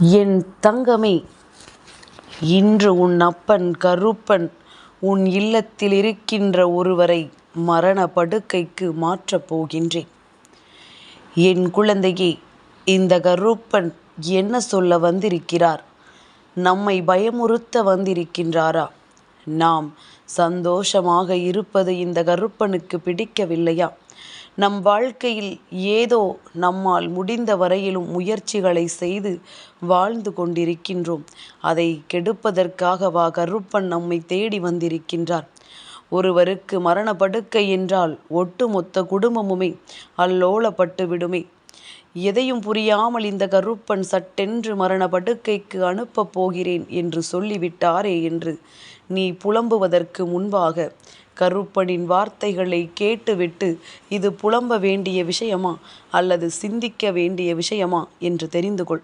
என் தங்கமே இன்று உன் அப்பன் கருப்பன் உன் இல்லத்தில் இருக்கின்ற ஒருவரை மரண படுக்கைக்கு மாற்றப் போகின்றேன். என் குழந்தையே இந்த கருப்பன் என்ன சொல்ல வந்திருக்கிறார்? நம்மை பயமுறுத்த வந்திருக்கின்றாரா? நாம் சந்தோஷமாக இருப்பது இந்த கருப்பனுக்கு பிடிக்கவில்லையா? நம் வாழ்க்கையில் ஏதோ நம்மால் முடிந்த வரையிலும் முயற்சிகளை செய்து வாழ்ந்து கொண்டிருக்கின்றோம். அதை கெடுப்பதற்காகவா கருப்பன் நம்மை தேடி வந்திருக்கின்றார்? ஒருவருக்கு மரணப்படுக்கை என்றால் ஒட்டுமொத்த குடும்பமுமே அல்லோலப்பட்டு விடுமே எதையும் புரியாமல் இந்த கருப்பன் சட்டென்று மரண படுக்கைக்கு அனுப்பப் போகிறேன் என்று சொல்லிவிட்டாரே என்று நீ புலம்புவதற்கு முன்பாக கருப்பனின் வார்த்தைகளை கேட்டுவிட்டு இது புலம்ப வேண்டிய விஷயமா அல்லது சிந்திக்க வேண்டிய விஷயமா என்று தெரிந்து கொள்.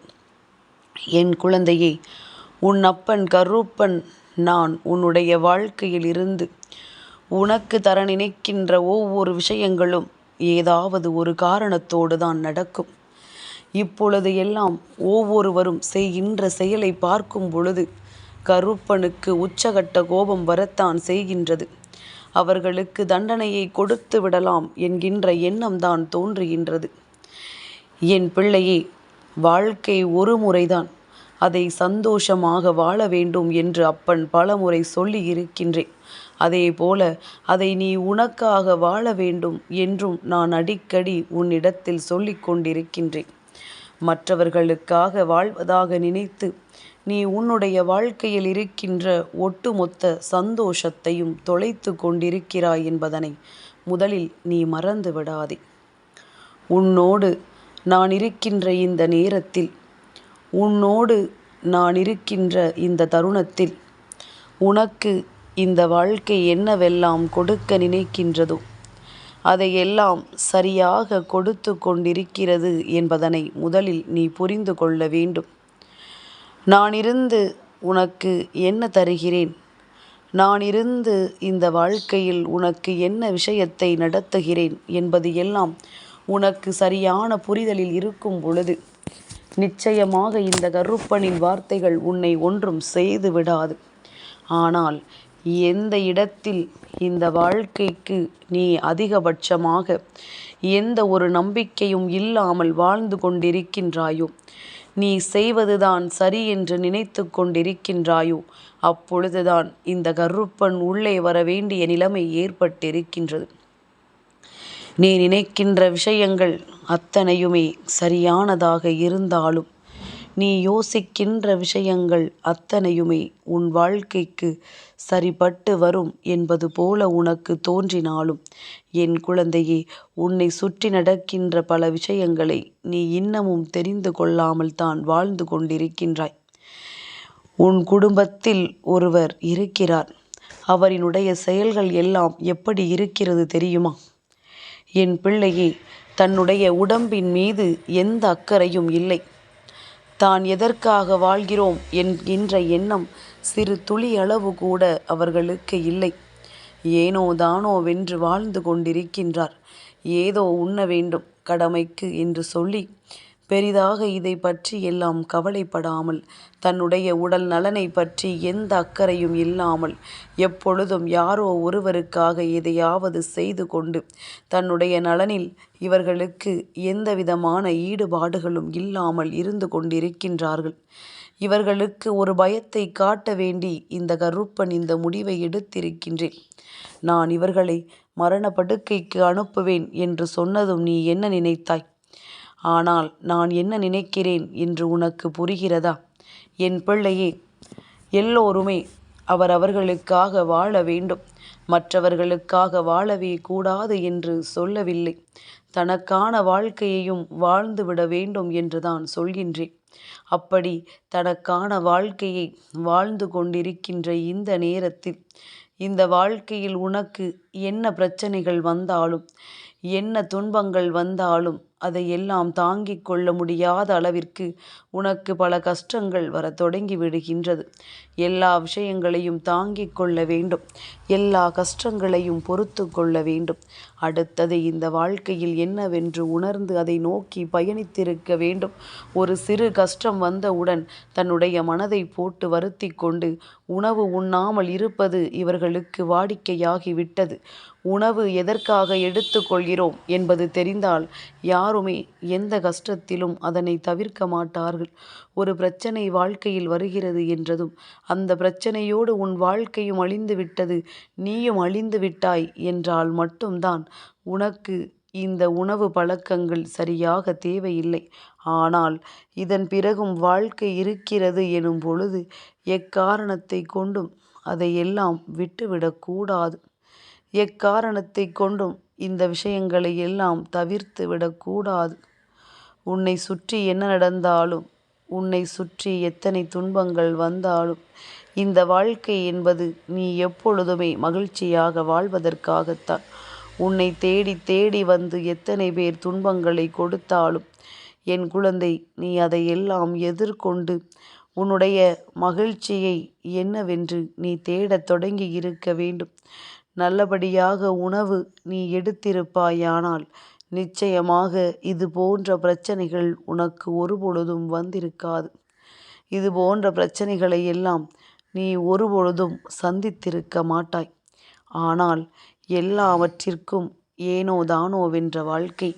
என் குழந்தையே உன் அப்பன் கருப்பன் நான் உன்னுடைய வாழ்க்கையில் இருந்து உனக்கு தர நினைக்கின்ற ஒவ்வொரு விஷயங்களும் ஏதாவது ஒரு காரணத்தோடு தான் நடக்கும். இப்பொழுது எல்லாம் ஒவ்வொருவரும் செய்கின்ற செயலை பார்க்கும் பொழுது கருப்பனுக்கு உச்சகட்ட கோபம் வரத்தான் செய்கின்றது. அவர்களுக்கு தண்டனையை கொடுத்து விடலாம் என்கின்ற எண்ணம்தான் தோன்றுகின்றது. என் பிள்ளையே வாழ்க்கை ஒரு முறைதான். அதை சந்தோஷமாக வாழ வேண்டும் என்று அப்பன் பலமுறை சொல்லி இருக்கின்றேன் அதே போல அதை நீ உனக்காக வாழ வேண்டும் என்றும் நான் அடிக்கடி உன்னிடத்தில் சொல்லிக் கொண்டிருக்கின்றேன் மற்றவர்களுக்காக வாழ்வதாக நினைத்து நீ உன்னுடைய வாழ்க்கையில் இருக்கின்ற ஒட்டுமொத்த சந்தோஷத்தையும் தொலைத்து கொண்டிருக்கிறாய் என்பதனை முதலில் நீ மறந்து விடாதே. உன்னோடு நான் இருக்கின்ற இந்த நேரத்தில் உன்னோடு நான் இருக்கின்ற இந்த தருணத்தில் உனக்கு இந்த வாழ்க்கை என்னவெல்லாம் கொடுக்க நினைக்கின்றதோ அதையெல்லாம் சரியாக கொடுத்து கொண்டிருக்கிறது என்பதனை முதலில் நீ புரிந்து கொள்ள வேண்டும். நான் இருந்து உனக்கு என்ன தருகிறேன்? நான் இருந்து இந்த வாழ்க்கையில் உனக்கு என்ன விஷயத்தை நடத்துகிறேன் என்பது எல்லாம் உனக்கு சரியான புரிதலில் இருக்கும் பொழுது நிச்சயமாக இந்த கருப்பனின் வார்த்தைகள் உன்னை ஒன்றும் செய்து விடாது. ஆனால் எந்த இடத்தில் இந்த வாழ்க்கைக்கு நீ அதிகபட்சமாக எந்த ஒரு நம்பிக்கையும் இல்லாமல் வாழ்ந்து கொண்டிருக்கின்றாயோ? நீ செய்வதுதான் சரி என்று நினைத்து கொண்டிருக்கின்றாயோ? அப்பொழுதுதான் இந்த கருப்பன் உள்ளே வர வேண்டிய நிலைமை ஏற்பட்டிருக்கின்றது. நீ நினைக்கின்ற விஷயங்கள் அத்தனையுமே சரியானதாக இருந்தாலும் நீ யோசிக்கின்ற விஷயங்கள் அத்தனையுமே உன் வாழ்க்கைக்கு சரிபட்டு வரும் என்பது போல உனக்கு தோன்றினாலும் என் குழந்தையே உன்னை சுற்றி நடக்கின்ற பல விஷயங்களை நீ இன்னமும் தெரிந்து கொள்ளாமல் தான் வாழ்ந்து கொண்டிருக்கின்றாய். உன் குடும்பத்தில் ஒருவர் இருக்கிறார். அவரினுடைய செயல்கள் எல்லாம் எப்படி இருக்கிறது தெரியுமா? என் பிள்ளையே தன்னுடைய உடம்பின் மீது எந்த அக்கறையும் இல்லை. தான் எதற்காக வாழ்கிறோம் என்கின்ற எண்ணம் சிறு துளி அளவு கூட அவர்களுக்கு இல்லை. ஏனோ தானோ வென்று வாழ்ந்து கொண்டிருக்கின்றார். ஏதோ உண்ண வேண்டும் கடமைக்கு என்று சொல்லி பெரிதாக இதை பற்றி எல்லாம் கவலைப்படாமல் தன்னுடைய உடல் நலனை பற்றி எந்த அக்கறையும் இல்லாமல் எப்பொழுதும் யாரோ ஒருவருக்காக எதையாவது செய்து கொண்டு தன்னுடைய நலனில் இவர்களுக்கு எந்தவிதமான ஈடுபாடுகளும் இல்லாமல் இருந்து கொண்டிருக்கின்றார்கள். இவர்களுக்கு ஒரு பயத்தை காட்ட வேண்டி இந்த கருப்பன் இந்த முடிவை எடுத்திருக்கின்றேன். நான் இவர்களை மரண படுக்கைக்கு அனுப்புவேன் என்று சொன்னதும் நீ என்ன நினைத்தாய்? ஆனால் நான் என்ன நினைக்கிறேன் என்று உனக்கு புரிகிறதா? என் பிள்ளையே எல்லோருமே அவரவர்களுக்காக வாழ வேண்டும். மற்றவர்களுக்காக வாழவே கூடாது என்று சொல்லவில்லை. தனக்கான வாழ்க்கையையும் வாழ்ந்துவிட வேண்டும் என்று தான் சொல்கின்றேன். அப்படி தனக்கான வாழ்க்கையை வாழ்ந்து கொண்டிருக்கின்ற இந்த நேரத்தில் இந்த வாழ்க்கையில் உனக்கு என்ன பிரச்சனைகள் வந்தாலும் என்ன துன்பங்கள் வந்தாலும் அதையெல்லாம் தாங்கிக் கொள்ள முடியாத அளவிற்கு உனக்கு பல கஷ்டங்கள் வரத் தொடங்கி விடுகின்றது. எல்லா விஷயங்களையும் தாங்கிக் கொள்ள வேண்டும். எல்லா கஷ்டங்களையும் பொறுத்து கொள்ள வேண்டும். அடுத்தது இந்த வாழ்க்கையில் என்னவென்று உணர்ந்து அதை நோக்கி பயணித்திருக்க வேண்டும். ஒரு சிறு கஷ்டம் வந்தவுடன் தன்னுடைய மனதை போட்டு வருத்தி கொண்டு உணவு உண்ணாமல் இருப்பது இவர்களுக்கு வாடிக்கையாகிவிட்டது. உணவு எதற்காக எடுத்துக்கொள்கிறோம் என்பது தெரிந்தால் யாருமே எந்த கஷ்டத்திலும் அதனை தவிர்க்க மாட்டார்கள். ஒரு பிரச்சனை வாழ்க்கையில் வருகிறது என்றதும் அந்த பிரச்சனையோடு உன் வாழ்க்கையும் அழிந்து விட்டது நீயும் அழிந்து விட்டாய் என்றால் மட்டும்தான் உனக்கு இந்த உணவு பழக்கங்கள் சரியாக தேவையில்லை. ஆனால் இதன் பிறகும் வாழ்க்கை இருக்கிறது எனும் பொழுது எக்காரணத்தை கொண்டும் அதையெல்லாம் விட்டுவிடக்கூடாது எக்காரணத்தை கொண்டும் இந்த விஷயங்களை எல்லாம் தவிர்த்து விடக்கூடாது. உன்னை சுற்றி என்ன நடந்தாலும் உன்னை சுற்றி எத்தனை துன்பங்கள் வந்தாலும் இந்த வாழ்க்கை என்பது நீ எப்பொழுதுமே மகிழ்ச்சியாக வாழ்வதற்காகத்தான். உன்னை தேடி தேடி வந்து எத்தனை பேர் துன்பங்களை கொடுத்தாலும் என் குழந்தை நீ அதையெல்லாம் எதிர்கொண்டு உன்னுடைய மகிழ்ச்சியை என்னவென்று நீ தேடத் தொடங்கி இருக்க வேண்டும். நல்லபடியாக உணவு நீ எடுத்திருப்பாயானால் நிச்சயமாக இது போன்ற பிரச்சனைகள் உனக்கு ஒருபொழுதும் வந்திருக்காது. இது போன்ற பிரச்சனைகளை எல்லாம் நீ ஒருபொழுதும் சந்தித்திருக்க மாட்டாய். ஆனால் எல்லாவற்றிற்கும் ஏனோ தானோவென்ற வாழ்க்கை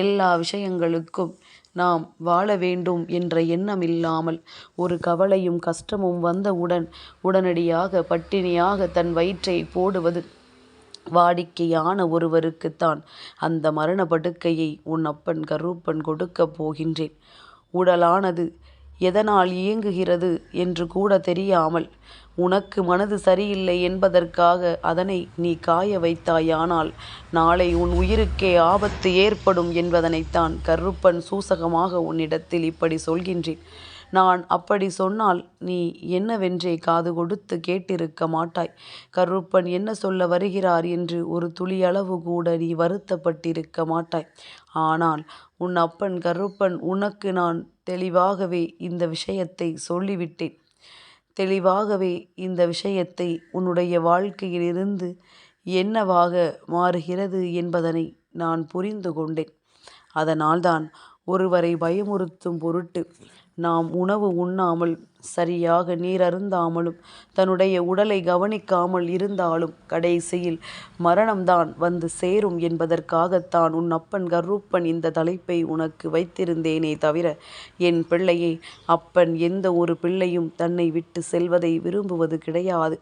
எல்லா விஷயங்களுக்கும் நாம் வாழ வேண்டும் என்ற எண்ணம் இல்லாமல் ஒரு கவலையும் கஷ்டமும் வந்தவுடன் உடனடியாக பட்டினியாக தன் வயிற்றை போடுவது வாடிக்கையான ஒருவருக்குத்தான். அந்த மரண படுக்கையை உன் அப்பன் கருப்பன் கொடுக்கப் போகின்றேன். உடலானது எதனால் இயங்குகிறது என்று கூட தெரியாமல் உனக்கு மனது சரியில்லை என்பதற்காக அதனை நீ காய வைத்தாயானால் நாளை உன் உயிருக்கே ஆபத்து ஏற்படும் என்பதனைத்தான் கருப்பன் சூசகமாக உன்னிடத்தில் இப்படி சொல்கின்றேன். நான் அப்படி சொன்னால் நீ என்னவென்றே காது கொடுத்து கேட்டிருக்க மாட்டாய். கருப்பன் என்ன சொல்ல வருகிறார் என்று ஒரு துளியளவு கூட நீ வருத்தப்பட்டிருக்க மாட்டாய். ஆனால் உன் அப்பன் கருப்பன் உனக்கு நான் தெளிவாகவே இந்த விஷயத்தை சொல்லிவிட்டேன். தெளிவாகவே இந்த விஷயத்தை உன்னுடைய வாழ்க்கையிலிருந்து என்னவாக மாறுகிறது என்பதனை நான் புரிந்து கொண்டேன். அதனால்தான் ஒருவரை பயமுறுத்தும் பொருட்டு நாம் உணவு உண்ணாமல் சரியாக நீர் அருந்தாமலும் தன்னுடைய உடலை கவனிக்காமல் இருந்தாலும் கடைசியில் மரணம்தான் வந்து சேரும் என்பதற்காகத்தான் உன் அப்பன் கருப்பன் இந்த தலைப்பை உனக்கு வைத்திருந்தேனே தவிர என் பிள்ளையே அப்பன் எந்த ஒரு பிள்ளையும் தன்னை விட்டு செல்வதை விரும்புவது கிடையாது.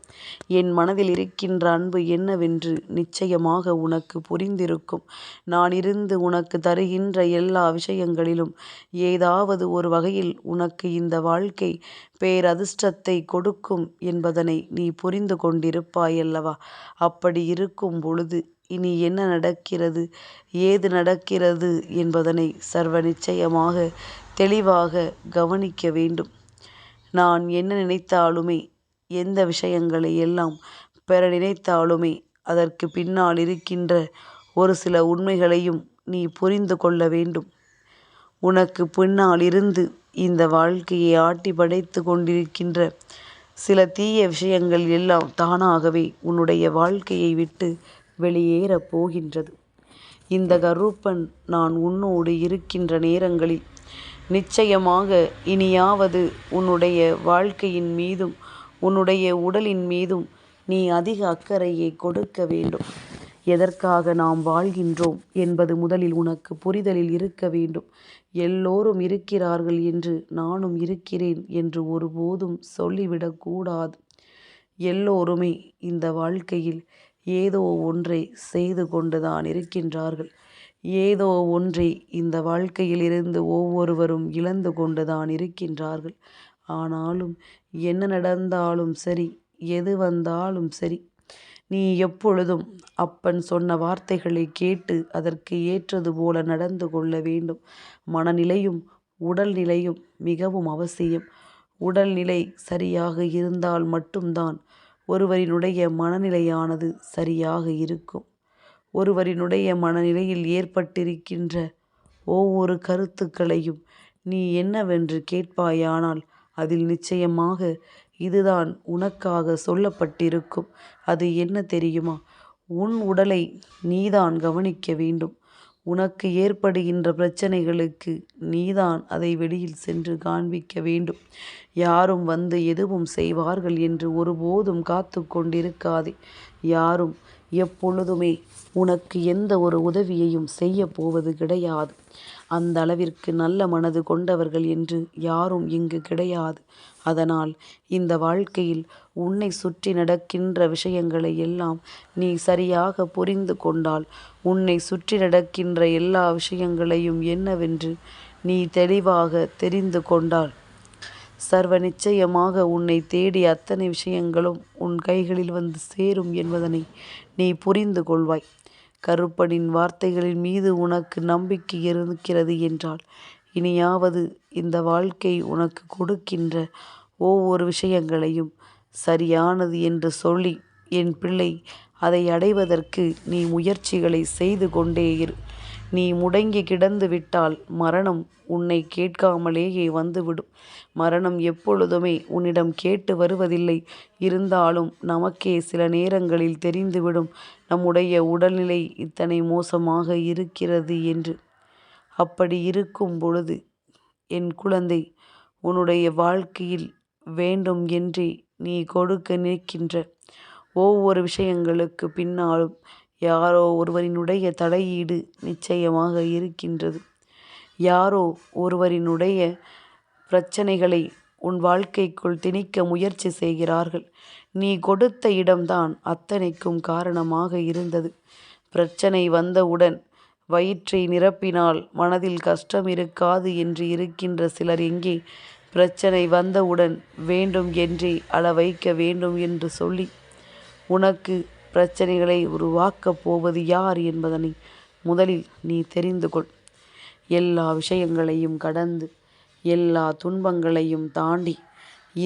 என் மனதில் இருக்கின்ற அன்பு என்னவென்று நிச்சயமாக உனக்கு புரிந்திருக்கும். நான் இருந்து உனக்கு தருகின்ற எல்லா விஷயங்களிலும் ஏதாவது ஒரு வகையில் உனக்கு இந்த வாழ்க்கை பேரதிர்ஷ்டத்தை கொடுக்கும் என்பதனை நீ புரிந்து கொண்டிருப்பாயல்லவா? அப்படி இருக்கும் பொழுது இனி என்ன நடக்கிறது? ஏது நடக்கிறது என்பதனை சர்வ நிச்சயமாக தெளிவாக கவனிக்க வேண்டும். நான் என்ன நினைத்தாலுமே எந்த விஷயங்களை எல்லாம் பெற நினைத்தாலுமே அதற்கு பின்னால் இருக்கின்ற ஒரு சில உண்மைகளையும் நீ புரிந்து கொள்ள வேண்டும். உனக்கு பின்னால் இருந்து இந்த வாழ்க்கையை ஆட்டி படைத்து கொண்டிருக்கின்ற சில தீய விஷயங்கள் எல்லாம் தானாகவே உன்னுடைய வாழ்க்கையை விட்டு வெளியேறப் போகின்றது. இந்த கருப்பன் நான் உன்னோடு இருக்கின்ற நேரங்களில் நிச்சயமாக இனியாவது உன்னுடைய வாழ்க்கையின் மீதும் உன்னுடைய உடலின் மீதும் நீ அதிக அக்கறையை கொடுக்க வேண்டும். எதற்காக நாம் வாழ்கின்றோம் என்பது முதலில் உனக்கு புரிதலில் இருக்க வேண்டும். எல்லோரும் இருக்கிறார்கள் என்று நானும் இருக்கிறேன் என்று ஒருபோதும் சொல்லிவிடக்கூடாது எல்லோருமே இந்த வாழ்க்கையில் ஏதோ ஒன்றை செய்து கொண்டுதான் இருக்கின்றார்கள். ஏதோ ஒன்றை இந்த வாழ்க்கையில் இருந்து ஒவ்வொருவரும் இழந்து கொண்டுதான் இருக்கின்றார்கள். ஆனாலும் என்ன நடந்தாலும் சரி எது வந்தாலும் சரி நீ எப்பொழுதும் அப்பன் சொன்ன வார்த்தைகளை கேட்டு அதற்கு ஏற்றது போல நடந்து கொள்ள வேண்டும். மனநிலையும் உடல்நிலையும் மிகவும் அவசியம். உடல்நிலை சரியாக இருந்தால் மட்டும்தான் ஒருவரினுடைய மனநிலையானது சரியாக இருக்கும். ஒருவரினுடைய மனநிலையில் ஏற்பட்டிருக்கின்ற ஒவ்வொரு கருத்துக்களையும் நீ என்னவென்று கேட்பாயானால் அதில் நிச்சயமாக இதுதான் உனக்காக சொல்லப்பட்டிருக்கும். அது என்ன தெரியுமா? உன் உடலை நீதான் கவனிக்க வேண்டும். உனக்கு ஏற்படுகின்ற பிரச்சனைகளுக்கு நீதான் அதை வெளியில் சென்று காண்பிக்க வேண்டும். யாரும் வந்து எதுவும் செய்வார்கள் என்று ஒருபோதும் காத்து கொண்டிருக்காதே. யாரும் எப்பொழுதுமே உனக்கு எந்த ஒரு உதவியையும் செய்யப் போவது கிடையாது. அந்த அளவிற்கு நல்ல மனது கொண்டவர்கள் என்று யாரும் இங்கு கிடையாது. அதனால் இந்த வாழ்க்கையில் உன்னை சுற்றி நடக்கின்ற விஷயங்களை எல்லாம் நீ சரியாக புரிந்து கொண்டால் உன்னை சுற்றி நடக்கின்ற எல்லா விஷயங்களையும் என்னவென்று நீ தெளிவாக தெரிந்து கொண்டால் சர்வ நிச்சயமாக உன்னை தேடி அத்தனை விஷயங்களும் உன் கைகளில் வந்து சேரும் என்பதனை நீ புரிந்து கொள்வாய். கருப்பனின் வார்த்தைகளின் மீது உனக்கு நம்பிக்கை இருக்கிறது என்றால் இனியாவது இந்த வாழ்க்கை உனக்கு கொடுக்கின்ற ஒவ்வொரு விஷயங்களையும் சரியானது என்று சொல்லி என் பிள்ளை அதை அடைவதற்கு நீ முயற்சிகளை செய்து கொண்டே இரு. நீ முடங்கி கிடந்து விட்டால் மரணம் உன்னை கேட்காமலேயே வந்துவிடும். மரணம் எப்பொழுதுமே உன்னிடம் கேட்டு வருவதில்லை. இருந்தாலும் நமக்கே சில நேரங்களில் தெரிந்துவிடும் நம்முடைய உடல்நிலை இத்தனை மோசமாக இருக்கிறது என்று. அப்படி இருக்கும் பொழுது என் குழந்தை உன்னுடைய வாழ்க்கையில் வேண்டும் என்று நீ கொடுக்க நிற்கின்ற ஒவ்வொரு விஷயங்களுக்குப் பின்னாலும் யாரோ ஒருவரினுடைய தலையீடு நிச்சயமாக இருக்கின்றது. யாரோ ஒருவரினுடைய பிரச்சனைகளை உன் வாழ்க்கைக்குள் திணிக்க முயற்சி செய்கிறார்கள். நீ கொடுத்த இடம்தான் அத்தனைக்கும் காரணமாக இருந்தது. பிரச்சனை வந்தவுடன் வயிற்றை நிரப்பினால் மனதில் கஷ்டம் இருக்காது என்று இருக்கின்ற சிலர் எங்கே? பிரச்சனை வந்தவுடன் வேண்டும் என்றே அள வைக்க வேண்டும் என்று சொல்லி உனக்கு பிரச்சனைகளை உருவாக்கப் போவது யார் என்பதனை முதலில் நீ தெரிந்து கொள். எல்லா விஷயங்களையும் கடந்து எல்லா துன்பங்களையும் தாண்டி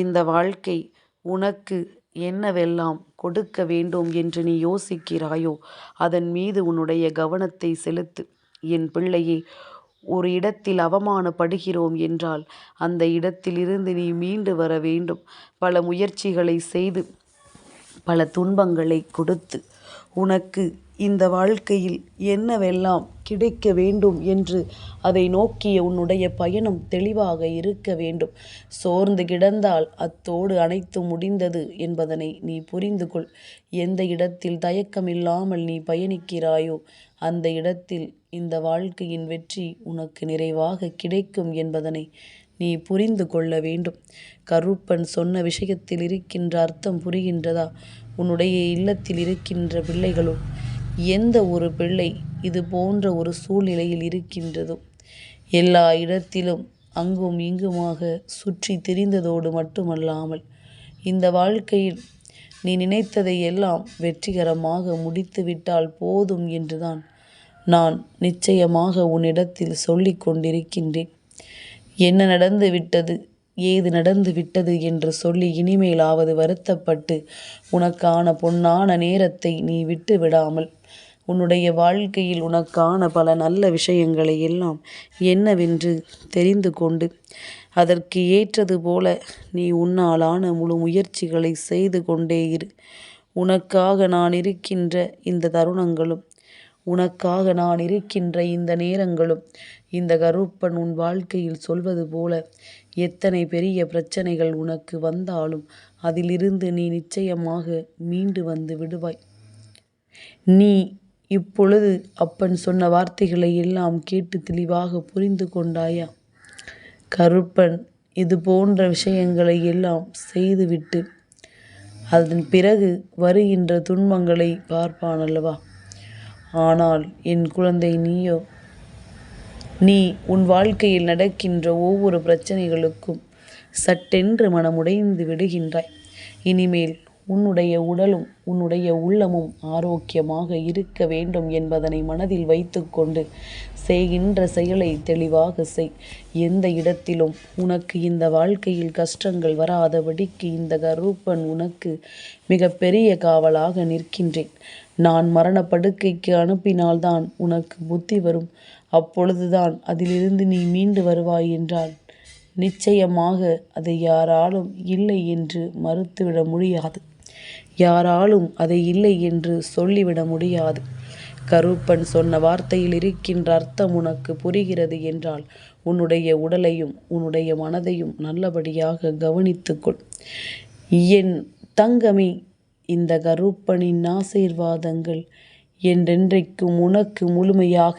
இந்த வாழ்க்கை உனக்கு என்னவெல்லாம் கொடுக்க வேண்டும் என்று நீ யோசிக்கிறாயோ அதன் மீது உன்னுடைய கவனத்தை செலுத்து. என் பிள்ளையே ஒரு இடத்தில் அவமானப்படுகிறோம் என்றால் அந்த இடத்திலிருந்து நீ மீண்டு வர வேண்டும். பல முயற்சிகளை செய்து பல துன்பங்களை கொடுத்து உனக்கு இந்த வாழ்க்கையில் என்னவெல்லாம் கிடைக்க வேண்டும் என்று அதை நோக்கிய உன்னுடைய பயணம் தெளிவாக இருக்க வேண்டும். சோர்ந்து கிடந்தால் அத்தோடு அனைத்தும் முடிந்தது என்பதனை நீ புரிந்து கொள். எந்த இடத்தில் தயக்கமில்லாமல் நீ பயணிக்கிறாயோ அந்த இடத்தில் இந்த வாழ்க்கையின் வெற்றி உனக்கு நிறைவாக கிடைக்கும் என்பதனை நீ புரிந்து கொள்ள வேண்டும். கருப்பன் சொன்ன விஷயத்தில் இருக்கின்ற அர்த்தம் புரிகின்றதா? உன்னுடைய இல்லத்தில் இருக்கின்ற பிள்ளைகளும் எந்த ஒரு பிள்ளை இது போன்ற ஒரு சூழ்நிலையில் இருக்கின்றதோ எல்லா இடத்திலும் அங்கும் இங்குமாக சுற்றி திரிந்ததோடு மட்டுமல்லாமல் இந்த வாழ்க்கையில் நீ நினைத்ததை எல்லாம் வெற்றிகரமாக முடித்துவிட்டால் போதும் என்றுதான் நான் நிச்சயமாக உன்னிடத்தில் சொல்லிக் கொண்டிருக்கின்றேன். என்ன நடந்து விட்டது ஏது நடந்து விட்டது என்று சொல்லி இனிமேலாவது வருத்தப்பட்டு உனக்கான பொன்னான நேரத்தை நீ விட்டு விடாமல் உன்னுடைய வாழ்க்கையில் உனக்கான பல நல்ல விஷயங்களை எல்லாம் என்னவென்று தெரிந்து கொண்டு அதற்கு ஏற்றது போல நீ உன்னாலான முழு முயற்சிகளை செய்து கொண்டே இரு. உனக்காக நான் இருக்கின்ற இந்த தருணங்களும் உனக்காக நான் இருக்கின்ற இந்த நேரங்களும் இந்த கருப்பன் உன் வாழ்க்கையில் சொல்வது போல எத்தனை பெரிய பிரச்சனைகள் உனக்கு வந்தாலும் அதிலிருந்து நீ நிச்சயமாக மீண்டு வந்து விடுவாய். நீ இப்பொழுது அப்பன் சொன்ன வார்த்தைகளை எல்லாம் கேட்டு தெளிவாக புரிந்து கொண்டாயா? கருப்பன் இது போன்ற விஷயங்களை எல்லாம் செய்துவிட்டு அதன் பிறகு வருகின்ற துன்பங்களை பார்ப்பான் அல்லவா? ஆனால் என் குழந்தை நீயோ நீ உன் வாழ்க்கையில் நடக்கின்ற ஒவ்வொரு பிரச்சனைகளுக்கும் சட்டென்று மனமுடைந்து விடுகின்றாய். இனிமேல் உன்னுடைய உடலும் உன்னுடைய உள்ளமும் ஆரோக்கியமாக இருக்க வேண்டும் என்பதனை மனதில் வைத்துக்கொண்டு செய்கின்ற செயலை தெளிவாக செய். எந்த இடத்திலும் உனக்கு இந்த வாழ்க்கையில் கஷ்டங்கள் வராதபடிக்கு இந்த கருப்பன் உனக்கு மிக பெரிய காவலாக நிற்கின்றேன். நான் மரணப்படுக்கைக்கு அனுப்பினால்தான் உனக்கு புத்தி வரும். அப்பொழுதுதான் அதிலிருந்து நீ மீண்டு வருவாய் என்றால் நிச்சயமாக அதை யாராலும் இல்லை என்று மறுத்துவிட முடியாது. யாராலும் அதை இல்லை என்று சொல்லிவிட முடியாது. கருப்பன் சொன்ன வார்த்தையில் இருக்கின்ற அர்த்தம் உனக்கு புரிகிறது என்றால் உன்னுடைய உடலையும் உன்னுடைய மனதையும் நல்லபடியாக கவனித்துக்கொள். என் தங்கமே இந்த கருப்பனின் ஆசீர்வாதங்கள் என்றென்றைக்கும் உனக்கு முழுமையாக